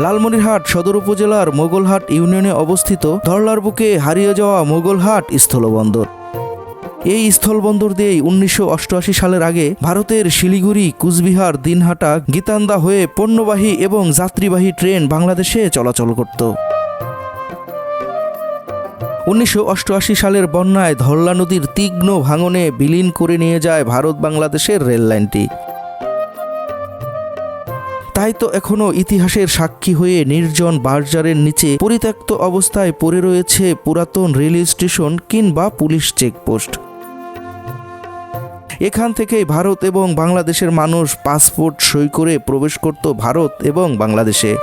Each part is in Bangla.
লালমনিরহাট সদর উপজেলার মোগলহাট ইউনিয়নে অবস্থিত ধরলার বুকে হারিয়ে যাওয়া মোগলহাট স্থলবন্দর। এই স্থলবন্দর দিয়েই উনিশশো অষ্টআশি সালের আগে ভারতের শিলিগুড়ি, কুচবিহার, দিনহাটা, গীতান্দা হয়ে পণ্যবাহী এবং যাত্রীবাহী ট্রেন বাংলাদেশে চলাচল করত। উনিশশো অষ্টআশি সালের বন্যায় ধরলা নদীর তীক্ষ্ণ ভাঙনে বিলীন করে নিয়ে যায় ভারত বাংলাদেশের রেল লাইনটি তাই তো এখনও ইতিহাসের সাক্ষী হয়ে নির্জন বার্জারের নিচে পরিত্যক্ত অবস্থায় পড়ে রয়েছে পুরাতন রেল স্টেশন কিংবা পুলিশ চেকপোস্ট। এখান থেকেই ভারত এবং বাংলাদেশের মানুষ পাসপোর্ট সই করে প্রবেশ করত ভারত এবং বাংলাদেশে।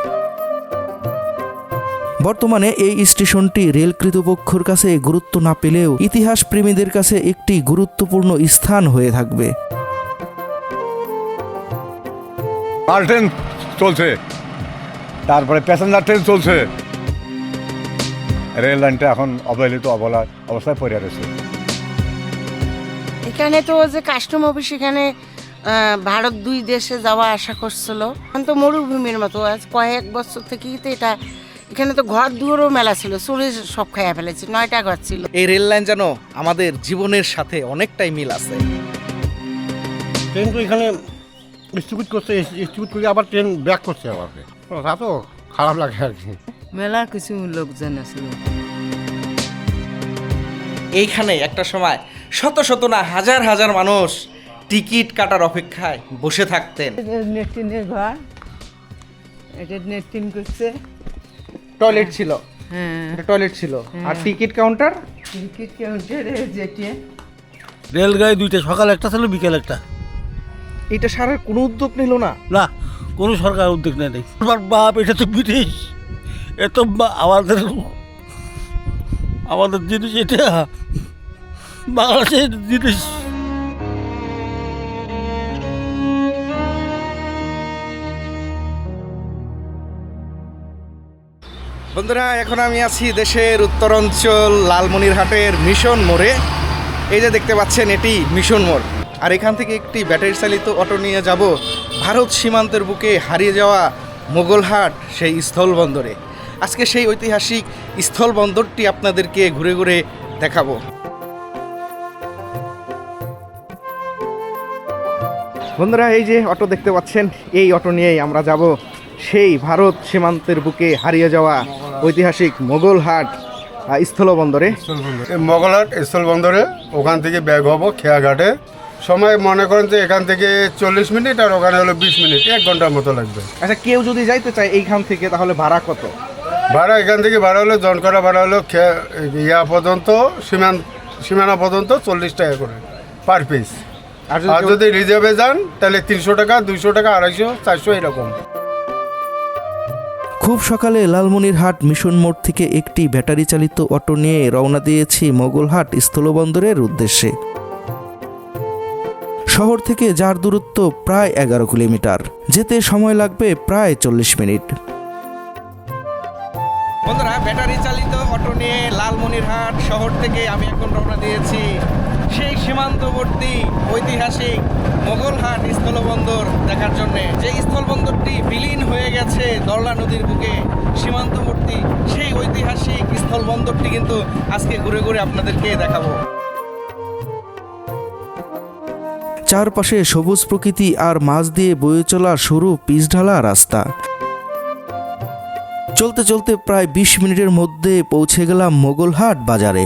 বর্তমানে এই স্টেশনটি রেল কর্তৃপক্ষের কাছে গুরুত্ব না পেলেও ইতিহাস প্রেমীদের কাছে একটি গুরুত্বপূর্ণ স্থান হয়ে থাকবে। চলছে। তারপরে প্যাসেঞ্জার ট্রেন চলছে। রেল লাইনটা এখন অবহেলিত অবলা অবস্থায় পড়ে রয়েছে। এখানে তো যে কাস্টম অফিস এখানে ভারত দুই দেশে যাওয়া আশা করছিল। এখন তো মরুভূমির মতো আজ কয়েক বছর থেকেই তো এটা এখানে তো ঘর দুয়ারও মেলা ছিল চুরি সব খাইয়া ফেলেছে নয়টা ঘর ছিল। এই রেল লাইন যেন আমাদের জীবনের সাথে অনেকটাই মিল আছে। ট্রেন তো এখানে স্থগিত করছে স্থগিত করে আবার ট্রেন ব্যাক করছে আবার। তা তো খারাপ লাগে আর কি। মেলা কিছু লোকজন আসলো। এইখানে একটা সময় শত শত না হাজার হাজার মানুষ টিকিট কাটার অপেক্ষায় বসে থাকতেন। নেটিনের ঘর। এটা নেটিন করছে। টয়লেট ছিল। হ্যাঁ। একটা টয়লেট ছিল। আর টিকিট কাউন্টার? টিকিট কাউন্টারে যেটি রেলগাড়ি দুইটা সকাল একটা ছিল বিকেল একটা। এটা সারার কোনো উদ্যোগ নিল না? না কোনো সরকার উদ্যোগ নেই নেই। আমার বাপ এটা তো ব্রিটিশ। এ তো বা- আমাদের আমাদের জিনিস এটা। বাংলাদেশের জিনিস। বন্ধুরা এখন আমি আছি দেশের উত্তরাঞ্চল লালমনিরহাটের মিশন মোড়ে। এই যে দেখতে পাচ্ছেন এটি মিশন মোড়। আর এখান থেকে একটি ব্যাটারি চালিত অটো নিয়ে যাব। ভারত সীমান্তের বুকে হারিয়ে যাওয়া মোগলহাট সেই স্থলবন্দরে। আজকে সেই ঐতিহাসিক স্থলবন্দরটি আপনাদেরকে ঘুরে ঘুরে দেখাবো। বন্ধুরা, এই যে অটো দেখতে পাচ্ছেন, এই অটো নিয়েই আমরা যাব। সেই ভারত সীমান্তের বুকে হারিয়ে যাওয়া ঐতিহাসিক মোগলহাট স্থলবন্দরে। মোগলহাট মগলাট স্থল বন্দরে ওখান থেকে ব্যাগ হব খেয়াঘাটে। সময় মনে করেন যে এখান থেকে চল্লিশ মিনিট আর ওখানে হলো বিশ মিনিট এক ঘণ্টার মতো লাগবে। আচ্ছা কেউ যদি যাইতে চায় এইখান থেকে তাহলে ভাড়া কত? ভাড়া এখান থেকে ভাড়া হলো জনকরা ভাড়া হলো ইয়া পর্যন্ত সীমান সীমানা পর্যন্ত চল্লিশ টাকা করে পার পিস আর যদি রিজার্ভে যান তাহলে তিনশো টাকা দুইশো টাকা আড়াইশো চারশো এরকম। খুব সকালে লালমনিরহাট মিশন মোড় থেকে একটি ব্যাটারি চালিত অটো নিয়ে রওনা দিয়েছি মোগলহাট স্থলবন্দরের উদ্দেশ্যে। শহর থেকে যার দূরত্ব প্রায় এগারো কিলোমিটার। যেতে সময় লাগবে প্রায় চল্লিশ মিনিট। বন্ধুরা, ব্যাটারি চালিত অটো নিয়ে লালমনিরহাট শহর থেকে আমি এখন রওনা দিয়েছি সেই সীমান্তবর্তী ঐতিহাসিক মোগলহাট স্থলবন্দর দেখার জন্যে। যে স্থলবন্দরটি বিলীন হয়ে গেছে দরলা নদীর বুকে, সীমান্তবর্তী সেই ঐতিহাসিক স্থলবন্দরটি কিন্তু আজকে ঘুরে ঘুরে আপনাদেরকে দেখাবো। চারপাশে সবুজ প্রকৃতি আর মাছ দিয়ে বয়ে চলা সরু পিচঢালা রাস্তা। চলতে চলতে প্রায় বিশ মিনিটের মধ্যে পৌঁছে গেলাম মোগলহাট বাজারে।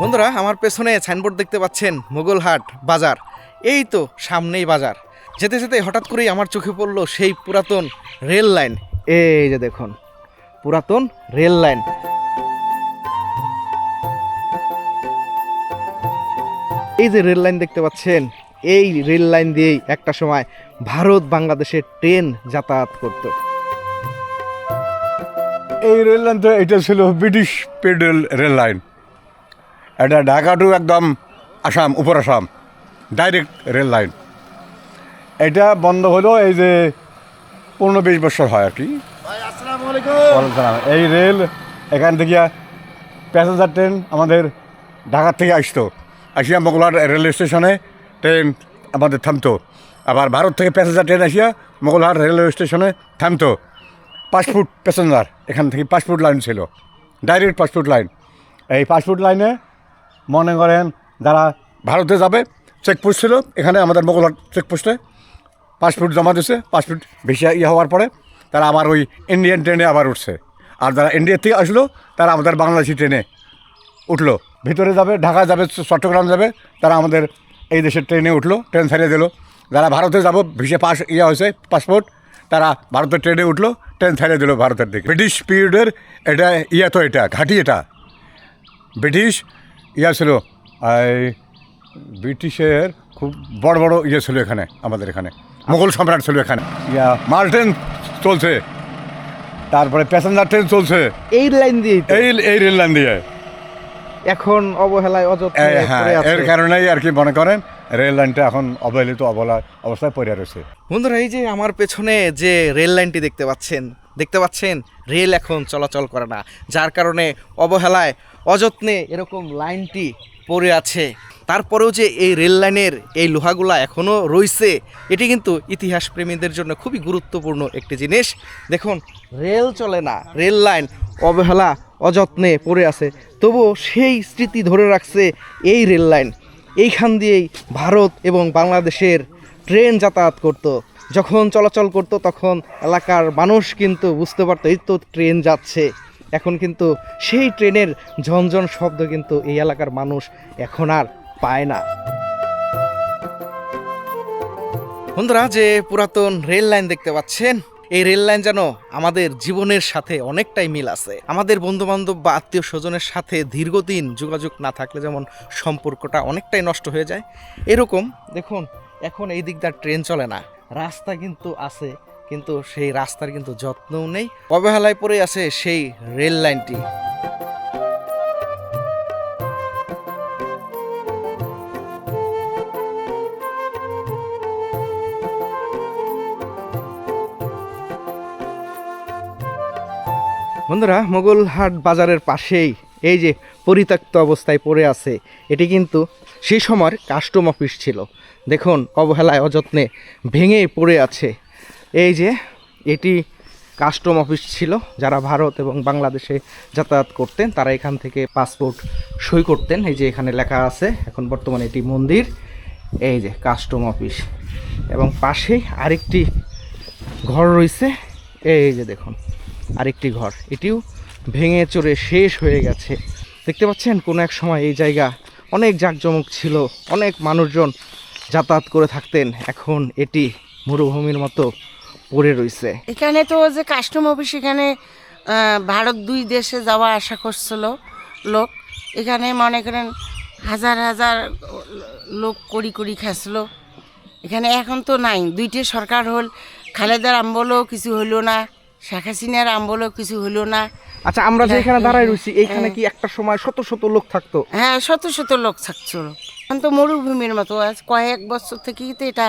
বন্ধুরা, আমার পেছনে সাইনবোর্ড দেখতে পাচ্ছেন মোগলহাট বাজার। এই তো সামনেই বাজার। যেতে যেতে হঠাৎ করেই আমার চোখে পড়ল সেই পুরাতন রেল লাইন। এই যে দেখুন, পুরাতন রেল লাইন। এই যে রেল লাইন দেখতে পাচ্ছেন এই রেল লাইন দিয়েই একটা সময় ভারত বাংলাদেশের ট্রেন যাতায়াত করত। এই রেল লাইনটা এটা ছিল ব্রিটিশ পেডেল রেল লাইন। এটা ঢাকা টু একদম আসাম উপর আসাম ডাইরেক্ট রেল লাইন। এটা বন্ধ হলো এই যে পনেরো বিশ বছর হয় আর কি। এই রেল এখান থেকে প্যাসেঞ্জার ট্রেন আমাদের ঢাকা থেকে আসতো। আসিয়া মোগলার রেল স্টেশনে ট্রেন আমাদের থামতো। আবার ভারত থেকে প্যাসেঞ্জার ট্রেন আসিয়া মোগলহাট রেলওয়ে স্টেশনে থামতো। ফুট প্যাসেঞ্জার এখান থেকে ফুট লাইন ছিল। ডাইরেক্ট ফুট লাইন এই ফুট লাইনে মনে করেন যারা ভারতে যাবে চেকপোস্ট ছিল। এখানে আমাদের মোগলহাট চেকপোস্টে ফুট জমা পাঁচ ফুট বেশি ইয়ে হওয়ার পরে তারা আবার ওই ইন্ডিয়ান ট্রেনে আবার উঠছে। আর যারা ইন্ডিয়া থেকে আসলো, তারা আমাদের বাংলাদেশি ট্রেনে উঠল। ভিতরে যাবে ঢাকা যাবে, চট্টগ্রাম যাবে, তারা আমাদের এই দেশের ট্রেনে উঠল ট্রেন ছাড়িয়ে দিল। যারা ভারতে যাব ভিসে পাস ইয়ে হয়েছে পাসপোর্ট তারা ভারতের ট্রেনে উঠল ট্রেন ছাড়িয়ে দিল ভারতের দিকে। ব্রিটিশ পিরিয়ডের এটা ইয়ে তো এটা ঘাঁটি এটা। ব্রিটিশ ইয়া ছিল ব্রিটিশের খুব বড় বড় ইয়ে ছিল এখানে আমাদের এখানে। মুঘল সম্রাট ছিল এখানে। ইয়া মাল ট্রেন চলছে। তারপরে প্যাসেঞ্জার ট্রেন চলছে। এই লাইন দিয়ে এই এই রেল লাইন দিয়ে। এখন অবহেলায় অযত্নে হ্যাঁ এর কারণেই আর কি মনে করেন রেল লাইনটা এখন অবহেলিত অবলা অবস্থায় পড়ে রয়েছে। বন্ধুরা এই যে আমার পেছনে যে রেল লাইনটি দেখতে পাচ্ছেন দেখতে পাচ্ছেন রেল এখন চলাচল করে না যার কারণে অবহেলায় অযত্নে এরকম লাইনটি পড়ে আছে। তারপরেও যে এই রেল লাইনের এই লোহাগুলা এখনও রয়েছে এটি কিন্তু ইতিহাস প্রেমীদের জন্য খুবই গুরুত্বপূর্ণ একটি জিনিস। দেখুন রেল চলে না রেল লাইন অবহেলা অযত্নে পড়ে আছে। তবুও সেই স্মৃতি ধরে রাখছে এই রেল লাইন। এইখান দিয়েই ভারত এবং বাংলাদেশের ট্রেন যাতায়াত করত। যখন চলাচল করত তখন এলাকার মানুষ কিন্তু বুঝতে পারতো, এই তো ট্রেন যাচ্ছে। এখন কিন্তু সেই ট্রেনের ঝনঝন শব্দ কিন্তু এই এলাকার মানুষ এখন আর পায় না। বন্ধুরা, যে পুরাতন রেল লাইন দেখতে পাচ্ছেন এই রেল লাইন যেন আমাদের জীবনের সাথে অনেকটাই মিল আছে। আমাদের বন্ধু বান্ধব বা আত্মীয় স্বজনের সাথে দীর্ঘদিন যোগাযোগ না থাকলে যেমন সম্পর্কটা অনেকটাই নষ্ট হয়ে যায়, এরকম দেখুন, এখন এই দিকদার ট্রেন চলে না। রাস্তা কিন্তু আছে, কিন্তু সেই রাস্তার কিন্তু যত্নও নেই। অবহেলায় পড়ে আছে সেই রেল লাইনটি বন্ধুরা মোগলহাট বাজারের পাশেই এই যে পরিত্যক্ত অবস্থায় পড়ে আছে, এটি কিন্তু সেই সময়ের কাস্টম অফিস ছিল। দেখুন, অবহেলায়, অযত্নে ভেঙে পড়ে আছে। এই যে এটি কাস্টম অফিস ছিল, যারা ভারত এবং বাংলাদেশে যাতায়াত করতেন, তারা এখান থেকে পাসপোর্ট সই করতেন। এই যে এখানে লেখা আছে, এখন বর্তমানে এটি মন্দির, এই যে কাস্টম অফিস। এবং পাশেই আরেকটি ঘর রয়েছে, এই যে দেখুন। আরেকটি ঘর। এটিও ভেঙে চড়ে শেষ হয়ে গেছে। দেখতে পাচ্ছেন, কোনো এক সময় এই জায়গা অনেক জাঁকজমক ছিল, অনেক মানুষজন যাতায়াত করে থাকতেন। এখন এটি মরুভূমির মতো পড়ে রয়েছে এখানে তো যে কাস্টম অফিস, এখানে ভারত দুই দেশে যাওয়া আশা করছিল লোক। এখানে মনে করেন হাজার হাজার লোক করি করি খাচ্ছিল এখানে এখন তো নাই। দুইটে সরকার হল, খালেদার আমবলেও কিছু হলো না। শেখ হাসিনার আমবলেও কিছু হলো না। আচ্ছা আমরা যে এখানে দাঁড়ায় রয়েছি এইখানে কি একটা সময় শত শত লোক থাকতো? হ্যাঁ শত শত লোক থাকছিল। এখন তো মরুভূমির মতো। আজ কয়েক বছর থেকেই তো এটা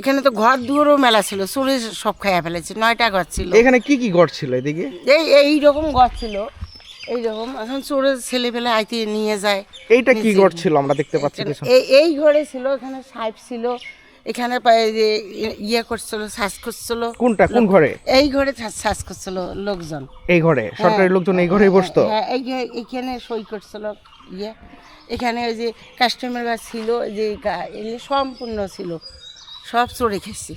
এখানে তো ঘর দুয়ারও মেলা ছিল চোরে সব খাইয়া ফেলেছে নয়টা ঘর ছিল। এখানে কি কি ঘর ছিল এদিকে? এই এই রকম ঘর ছিল এই রকম। এখন চোরের ছেলে পেলে আইতে নিয়ে যায় এইটা কি। ঘর ছিল আমরা দেখতে পাচ্ছি। এই এই ঘরে ছিল এখানে সাইপ ছিল এখানে ইয়ে করছিল শ্বাস করছিল কোনটা? কোন ঘরে? এই ঘরে শ্বাস করছিল লোকজন। এই ঘরে? সরকারি লোকজন এই বসতো? হ্যাঁ এই যে- এইখানে সই করছিল ইয়ে। এখানে ওই যে কাস্টমার ছিল যে সম্পূর্ণ ছিল। সব চড়ে খেয়েছি।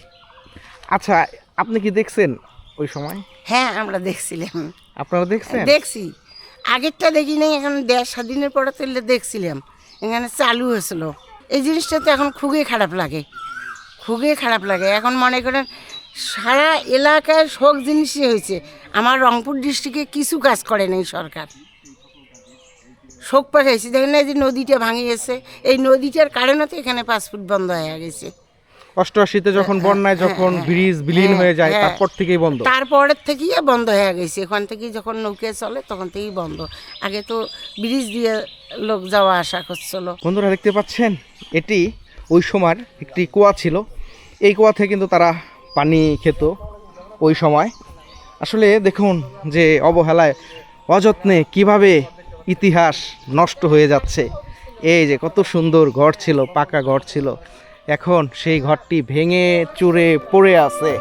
আচ্ছা আপনি কি দেখছেন ওই সময়? হ্যাঁ আমরা দেখছিলাম। আপনারা দেখছেন? দেখছি। আগেরটা দেখি নাই এখন দেশ স্বাধীনের পরে তো দেখছিলাম। এখানে চালু হয়েছিল। এই জিনিসটা তো এখন খুবই খারাপ লাগে। খুবই খারাপ লাগে। এখন মনে করেন সারা এলাকায় শোক জিনিসই হয়েছে। আমার রংপুর ডিস্ট্রিক্টে কিছু কাজ করে নাই সরকার। শোক পাঠাইছে দেখেন না যে নদীটা ভাঙিয়েছে। এই নদীটার কারণে তো এখানে পাসপোর্ট বন্ধ হয়ে গেছে। অষ্টআশিতে যখন বন্যায় যখন ব্রিজ বিলীন হ্যাঁ, হয়ে যায় হ্যাঁ। তারপর থেকেই বন্ধ। তারপরের থেকেই বন্ধ হয়ে গেছে। ওখান থেকেই যখন নৌকে চলে তখন থেকেই বন্ধ। আগে তো ব্রিজ দিয়ে লোক যাওয়া আসা করছিল বন্ধুরা দেখতে পাচ্ছেন? এটি ওই সময় একটি কুয়া ছিল। এই কুয়া থেকে কিন্তু তারা পানি খেত ওই সময়। আসলে দেখুন যে অবহেলায় অযত্নে কীভাবে ইতিহাস নষ্ট হয়ে যাচ্ছে। এই যে কত সুন্দর ঘর ছিল, পাকা ঘর ছিল। এখন সেই ঘরটি ভেঙে চুরে পড়ে আছে।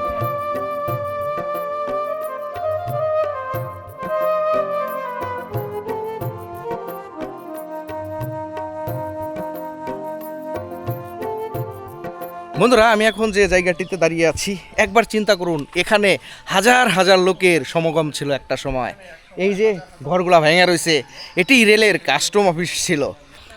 বন্ধুরা, আমি এখন যে জায়গাটিতে দাঁড়িয়ে আছি, একবার চিন্তা করুন, এখানে হাজার হাজার লোকের সমাগম ছিল একটা সময়। এই যে ঘরগুলা ভেঙে রয়েছে, এটি রেলের কাস্টম অফিস ছিল।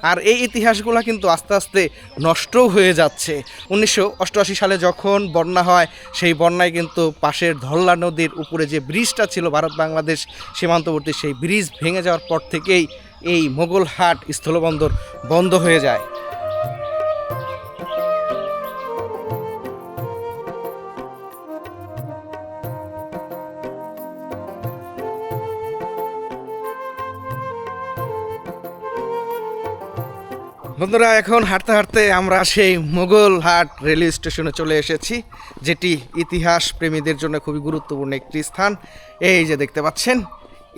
আর এই ইতিহাসগুলো কিন্তু আস্তে আস্তে নষ্টও হয়ে যাচ্ছে। উনিশশো অষ্টআশি সালে যখন বন্যা হয়, সেই বন্যায় কিন্তু পাশের ধল্লা নদীর উপরে যে ব্রিজটা ছিল ভারত বাংলাদেশ সীমান্তবর্তী, সেই ব্রিজ ভেঙে যাওয়ার পর থেকেই এই মোগলহাট স্থলবন্দর বন্ধ হয়ে যায়। বন্ধুরা, এখন হাঁটতে হাঁটতে আমরা সেই মোগল হাট রেলওয়ে স্টেশনে চলে এসেছি, যেটি ইতিহাস প্রেমীদের জন্য খুবই গুরুত্বপূর্ণ একটি স্থান। এই যে দেখতে পাচ্ছেন,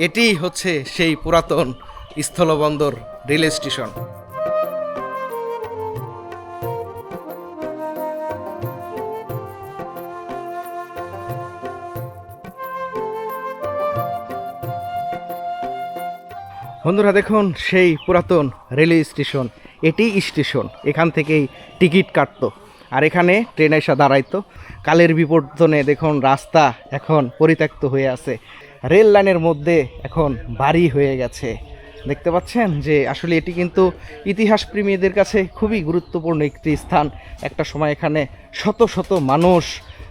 এটি হচ্ছে সেই পুরাতন স্থলবন্দর রেলওয়ে স্টেশন। বন্ধুরা, দেখুন সেই পুরাতন রেলওয়ে স্টেশন। এটি স্টেশন, এখান থেকেই টিকিট কাটতো। আর এখানে ট্রেন এসে দাঁড়াইতো। কালের বিবর্তনে দেখুন, রাস্তা এখন পরিত্যক্ত হয়ে আছে। রেল লাইনের মধ্যে এখন বাড়ি হয়ে গেছে। দেখতে পাচ্ছেন যে, আসলে এটি কিন্তু ইতিহাস প্রেমীদের কাছে খুবই গুরুত্বপূর্ণ একটি স্থান। একটা সময় এখানে শত শত মানুষ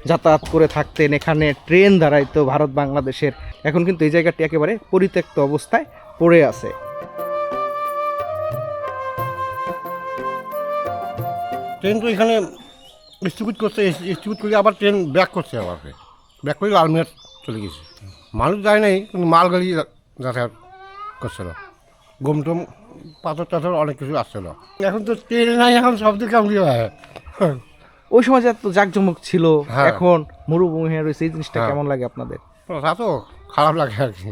যাতায়াত করে থাকতেন। এখানে ট্রেন দাঁড়াইতো ভারত বাংলাদেশের এখন কিন্তু এই জায়গাটি একেবারে পরিত্যক্ত অবস্থায়। পড়ে আছে। ট্রেন তো এখানে স্থগিত করছে স্থগিত করে আবার ট্রেন ব্যাক করছে আবার। ব্যাক করে লালমিয়ার চলে গেছে। মানুষ যায় নাই কিন্তু মালগাড়ি যাতায়াত করছিল গম টম পাথর টাথর অনেক কিছু আসছিল এখন তো ট্রেন নাই এখন সব দিকে কামড়ি হয়। ওই সময় যে এত জাকজমক ছিল হ্যাঁ। এখন মরুভূমি হয়ে রয়েছে এই জিনিসটা হ্যাঁ। কেমন লাগে আপনাদের? তা তো খারাপ লাগে আর কি।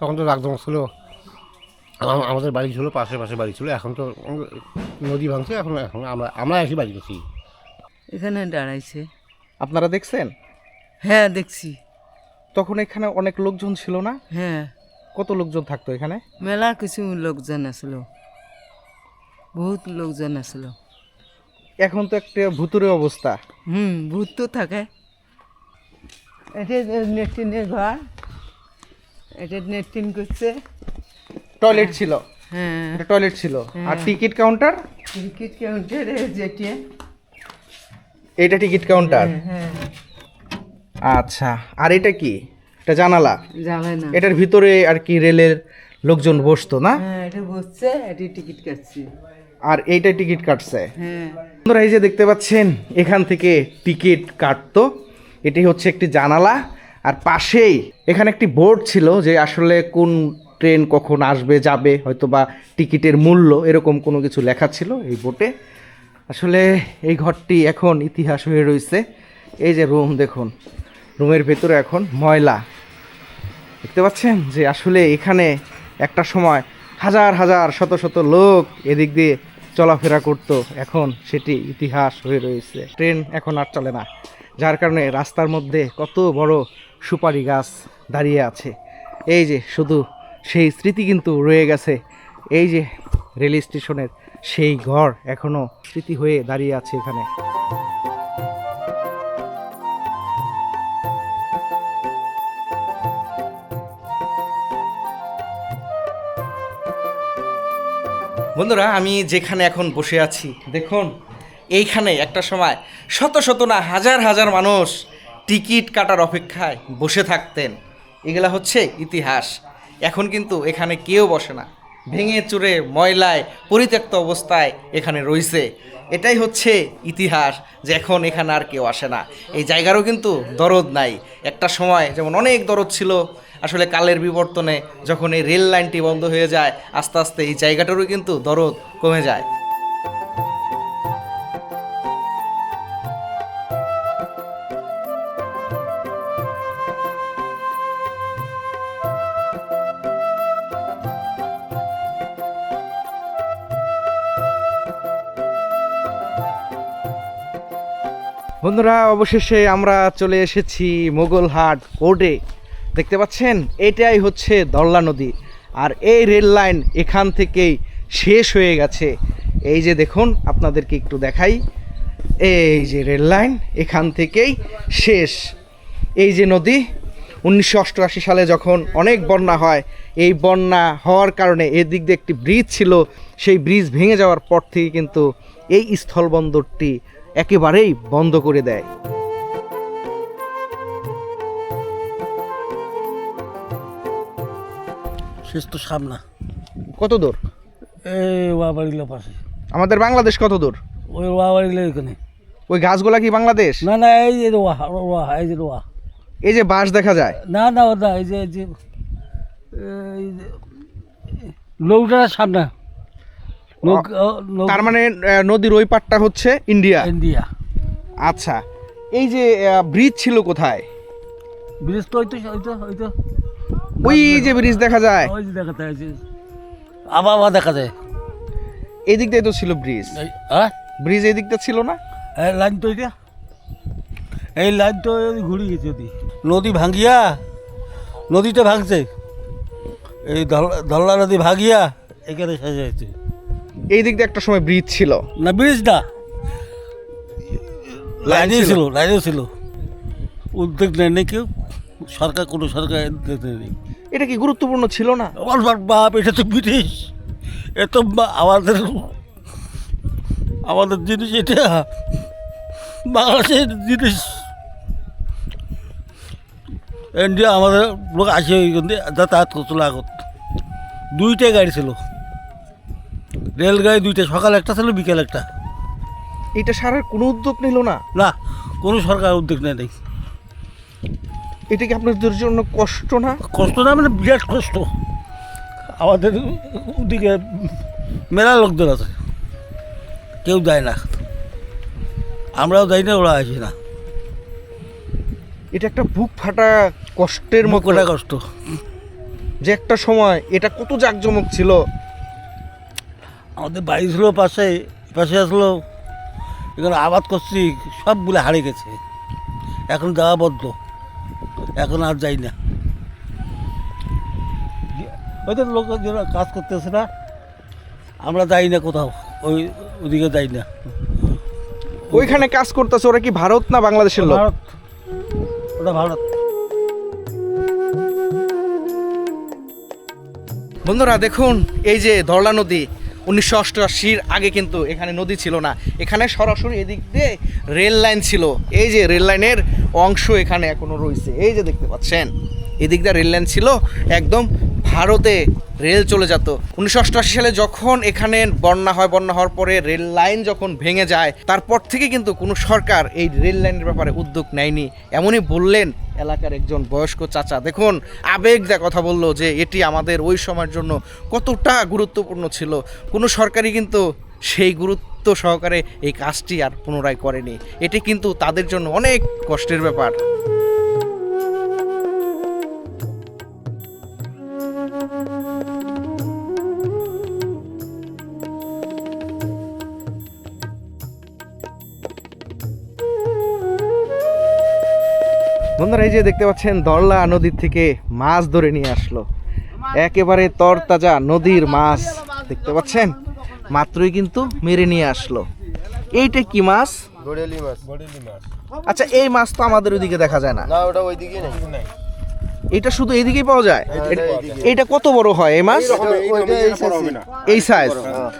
তখন তো রাগদম ছিল। আম- আমাদের বাড়ি ছিল পাশে পাশে বাড়ি ছিল এখন তো নদী ভাঙছে এখন এখন আমরা আমরা এসে বাড়ি গেছি। এখানে দাঁড়াইছে। আপনারা দেখছেন? হ্যাঁ দেখছি। তখন এখানে অনেক লোকজন ছিল না? হ্যাঁ। কত লোকজন থাকতো এখানে? মেলা কিছু লোকজন আসলো। বহুত লোকজন আসলো। এখন তো একটা ভুতুরে অবস্থা। হুম ভূত তো থাকে। এটা নেটিনের ঘর এটা নেটিন করছে। টয়লেট ছিল। হ্যাঁ। একটা টয়লেট ছিল। আর টিকিট কাউন্টার টিকিট কাউন্টারে যেটি এটা টিকিট কাউন্টার হ্যাঁ আচ্ছা আর এটা কি? এটা জানালা? না এটার ভিতরে আর কি রেলের লোকজন বসতো না? হ্যাঁ এটা বসছে এটি টিকিট কাটছে। আর এইটা টিকিট কাটছে। হ্যাঁ। বন্ধুরা এই যে দেখতে পাচ্ছেন এখান থেকে টিকিট কাটতো। এটি হচ্ছে একটি জানালা। আর পাশেই এখানে একটি বোর্ড ছিল যে আসলে কোন ট্রেন কখন আসবে, যাবে হয়তো বা টিকিটের মূল্য, এরকম কোনো কিছু লেখা ছিল এই বোটে। আসলে এই ঘরটি এখন ইতিহাস হয়ে রয়েছে এই যে রুম দেখুন, রুমের ভেতরে এখন ময়লা। দেখতে পাচ্ছেন যে আসলে এখানে একটা সময় হাজার হাজার, শত শত লোক এদিক দিয়ে চলাফেরা করত। এখন সেটি ইতিহাস হয়ে রয়েছে ট্রেন এখন আর চলে না, যার কারণে রাস্তার মধ্যে কত বড় সুপারি গাছ দাঁড়িয়ে আছে। এই যে শুধু সেই স্মৃতি কিন্তু রয়ে গেছে। এই যে রেল স্টেশনের সেই ঘর এখনও স্মৃতি হয়ে দাঁড়িয়ে আছে এখানে। বন্ধুরা, আমি যেখানে এখন বসে আছি, দেখুন, এইখানে একটা সময় শত শত না হাজার হাজার মানুষ টিকিট কাটার অপেক্ষায় বসে থাকতেন। এগুলা হচ্ছে ইতিহাস। এখন কিন্তু এখানে কেউ বসে না। ভেঙে চুরে ময়লায় পরিত্যক্ত অবস্থায় এখানে রয়েছে। এটাই হচ্ছে ইতিহাস যে এখন এখানে আর কেউ আসে না। এই জায়গারও কিন্তু দরদ নাই। একটা সময় যেমন অনেক দরদ ছিল, আসলে কালের বিবর্তনে যখন এই রেল লাইনটি বন্ধ হয়ে যায়, আস্তে আস্তে এই জায়গাটারও কিন্তু দরদ কমে যায়। বন্ধুরা, অবশেষে আমরা চলে এসেছি মোগলহাট কোর্টে। দেখতে পাচ্ছেন? এটাই হচ্ছে দল্লা নদী। আর এই রেল লাইন এখান থেকেই শেষ হয়ে গেছে। এই যে দেখুন, আপনাদেরকে একটু দেখাই। এই যে রেল লাইন এখান থেকেই শেষ। এই যে নদী, উনিশশো অষ্টআশি সালে যখন অনেক বন্যা হয়, এই বন্যা হওয়ার কারণে এদিক দিয়ে একটি ব্রিজ ছিল। সেই ব্রিজ ভেঙে যাওয়ার পর থেকে কিন্তু এই স্থলবন্দরটি একেবারেই বন্ধ করে দেয়। শেষ তো সামনা। কত দূর? এই ওয়া বাড়িগুলো পাশে। আমাদের বাংলাদেশ কত দূর? ওই ওয়া বাড়িগুলো এখানে ওই গাছগুলা কি বাংলাদেশ? না না এই যে রোয়া রোয়া এই যে রোয়া। এই যে বাঁশ দেখা যায়? না না ওটা এই যে এই যে এই যে নৌকার সামনে। তার মানে নদীর ওই পাটটা হচ্ছে ইন্ডিয়া? ইন্ডিয়া। আচ্ছা এই যে ব্রিজ ছিল কোথায়? ব্রিজ তো ওই তো ওই ওই যে ব্রিজ দেখা যায়। ওই যে দেখা যায় যে। আবার আবার দেখা যায়। এই দিক দিয়ে তো ছিল ব্রিজ হ্যাঁ? ব্রিজ এই দিকটা ছিল না? লাইন তো এটা এই লাইন তো ঘুরে গেছে নদী নদী ভাঙ্গিয়া? নদীটা ভাঙছে। এই ধল- ধল্লা নদী ভাগিয়া এখানে সাজাইছে এই দিক দিয়ে একটা সময় ব্রিজ ছিল। না ব্রিজ না লাইন ছিল। লাইনে ছিল। উদ্যোগ নেয় নাই কেউ। সরকার কোনো সরকার উদ্যোগ নেই এটা কি গুরুত্বপূর্ণ ছিল না? আমার বাপ এটা তো ব্রিটিশ। এ তো আমাদের আমাদের জিনিস এটা। বাংলাদেশের জিনিস। ইন্ডিয়া আমাদের লোক আসে দিয়ে যাতায়াত করছিল আগত। দুইটাই গাড়ি ছিল। রেলগাড়ি দুইটা সকাল একটা ছিল বিকেল একটা। এটা সারার কোনো উদ্যোগ নিল না? না কোনো সরকার উদ্যোগ নেয় নাই। এটা কি আপনাদের জন্য কষ্ট না? কষ্ট না মানে বিরাট কষ্ট। আমাদের ওদিকে মেলা লোকজন আছে। কেউ যায় না। আমরাও যাই না ওরা আসে না। এটা একটা বুক ফাটা কষ্টের মতো। কষ্ট। যে একটা সময় এটা কত জাঁকজমক ছিল। আমাদের বাড়ি ছিল পাশে পাশে আসলো। এখানে আবাদ করছি সবগুলো হারিয়ে গেছে। এখন যাওয়া বদ্ধ এখন আর যাই না। ওদের লোক যারা কাজ করতেছে না আমরা যাই না কোথাও। ওই ওদিকে যাই না। ওইখানে কাজ করতেছে ওরা কি ভারত না বাংলাদেশের লোক? ভারত। ওটা ভারত। বন্ধুরা দেখুন এই যে ধরলা নদী উনিশশো অষ্টআশির আগে কিন্তু এখানে নদী ছিল না। এখানে সরাসরি এদিক দিয়ে রেল লাইন ছিল। এই যে রেল লাইনের অংশ এখানে এখনও রয়েছে। এই যে দেখতে পাচ্ছেন, এদিক দিয়ে রেল লাইন ছিল, একদম ভারতে রেল চলে যেত। উনিশশো অষ্টআশি সালে যখন এখানে বন্যা হয়, বন্যা হওয়ার পরে রেল লাইন যখন ভেঙে যায়, তারপর থেকে কিন্তু কোনো সরকার এই রেল লাইনের ব্যাপারে উদ্যোগ নেয়নি। এমনই বললেন এলাকার একজন বয়স্ক চাচা। দেখুন, আবেগ যা কথা বলল যে এটি আমাদের ওই সময়ের জন্য কতটা গুরুত্বপূর্ণ ছিল। কোনো সরকারই কিন্তু সেই গুরুত্ব সহকারে এই কাজটি আর পুনরায় করেনি। এটি কিন্তু তাদের জন্য অনেক কষ্টের ব্যাপার। এই যে দেখতে পাচ্ছেন দরলা নদীর থেকে মাছ ধরে নিয়ে আসলো। একেবারে তরতাজা নদীর মাছ দেখতে পাচ্ছেন? মাত্রই কিন্তু মেরে নিয়ে আসলো। এইটা কি মাছ? বড়েলি মাছ। আচ্ছা এই মাছ তো আমাদের ওইদিকে দেখা যায় না। না ওটা ওইদিকে নেই। এটা শুধু এইদিকেই পাওয়া যায়? এটা- এইটা কত বড় হয় এই মাছ? এই সাইজ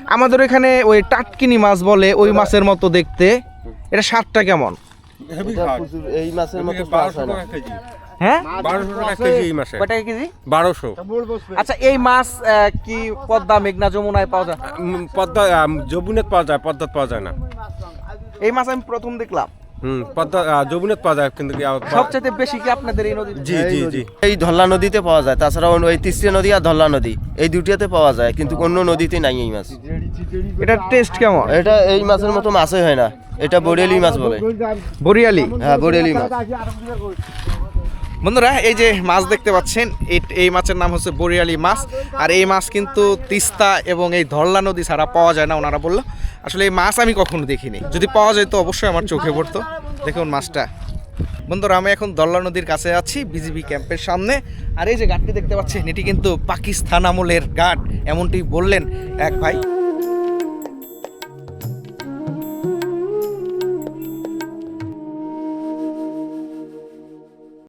আমাদের এখানে ওই টাটকিনি মাছ বলে ওই মাছের মতো দেখতে। এটা স্বাদটা কেমন? প্রচুর এই মাছের মতো পাস হয় না। হ্যাঁ? বারোশো কেজি এই মাসে কেজি? বারোশো। আচ্ছা এই মাছ আহ, কি পদ্মা মেঘনা যমুনায় পাওয়া যায়? পদ্মা পাওয়া যায় পদ্মাত পাওয়া যায় না। এই মাছ আমি প্রথম দেখলাম। হুম পদ্মা যবুনেত পাওয়া যায় কিন্তু সবচেয়ে বেশি কি আপনাদের এই নদী জি জি জি। এই ধল্লা নদীতে পাওয়া যায় তাছাড়া অন্য ওই তিস্তা নদী আর ধল্লা নদী এই দুটিয়াতে পাওয়া যায় কিন্তু অন্য নদীতে নাই এই মাছ। এটা টেস্ট কেমন? এটা এই মাছের মতো মাছই হয় না এটা বড়েলি মাছ বলে। বরিয়ালি হ্যাঁ বরিয়ালি মাছ। বন্ধুরা, এই যে মাছ দেখতে পাচ্ছেন এই- মাছের নাম হচ্ছে বরিয়ালি মাছ। আর এই মাছ কিন্তু তিস্তা এবং এই ধরলা নদী ছাড়া পাওয়া যায় না ওনারা বলল। আসলে এই মাছ আমি কখনো দেখিনি। যদি পাওয়া যায় তো অবশ্যই আমার চোখে পড়তো। দেখুন মাছটা। বন্ধুরা, আমি এখন দল্লা নদীর কাছে আছি, বিজিবি ক্যাম্পের সামনে। আর এই যে ঘাটটি দেখতে পাচ্ছেন, এটি কিন্তু পাকিস্তান আমলের ঘাট, এমনটি বললেন এক ভাই।